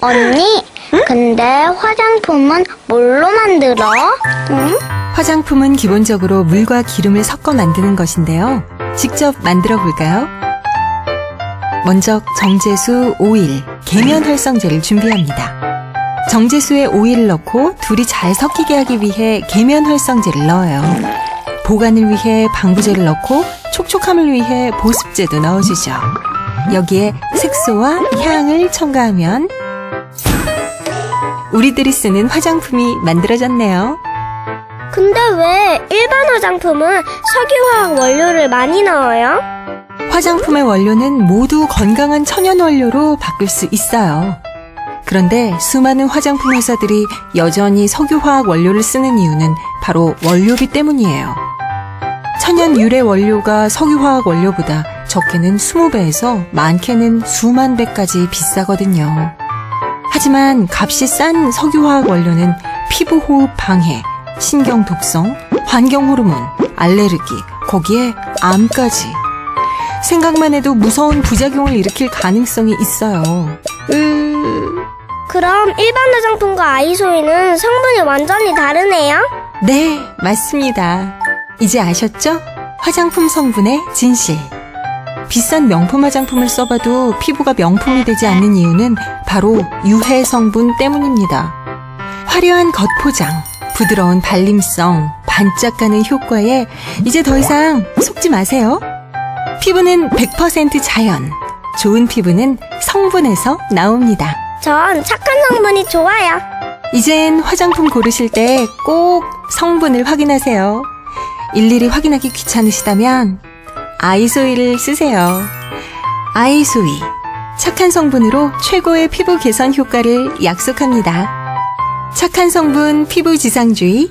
언니, 근데 화장품은 뭘로 만들어? 응? 화장품은 기본적으로 물과 기름을 섞어 만드는 것인데요. 직접 만들어 볼까요? 먼저 정제수, 오일, 계면 활성제를 준비합니다. 정제수에 오일을 넣고 둘이 잘 섞이게 하기 위해 계면 활성제를 넣어요. 보관을 위해 방부제를 넣고 촉촉함을 위해 보습제도 넣어주죠. 여기에 색소와 향을 첨가하면 우리들이 쓰는 화장품이 만들어졌네요. 근데 왜 일반 화장품은 석유화학 원료를 많이 넣어요? 화장품의 원료는 모두 건강한 천연 원료로 바꿀 수 있어요. 그런데 수많은 화장품 회사들이 여전히 석유화학 원료를 쓰는 이유는 바로 원료비 때문이에요. 천연 유래 원료가 석유화학 원료보다 적게는 20배에서 많게는 수만 배까지 비싸거든요. 하지만 값이 싼 석유화학 원료는 피부 호흡 방해, 신경 독성, 환경 호르몬, 알레르기, 거기에 암까지. 생각만 해도 무서운 부작용을 일으킬 가능성이 있어요. 음... 그럼 일반 화장품과 아이소이는 성분이 완전히 다르네요? 네, 맞습니다. 이제 아셨죠? 화장품 성분의 진실. 비싼 명품 화장품을 써봐도 피부가 명품이 되지 않는 이유는 바로 유해 성분 때문입니다. 화려한 겉포장, 부드러운 발림성, 반짝하는 효과에 이제 더 이상 속지 마세요. 피부는 100% 자연. 좋은 피부는 성분에서 나옵니다. 전 착한 성분이 좋아요. 이젠 화장품 고르실 때 꼭 성분을 확인하세요. 일일이 확인하기 귀찮으시다면 아이소이를 쓰세요. 아이소이. 착한 성분으로 최고의 피부 개선 효과를 약속합니다. 착한 성분 피부 지상주의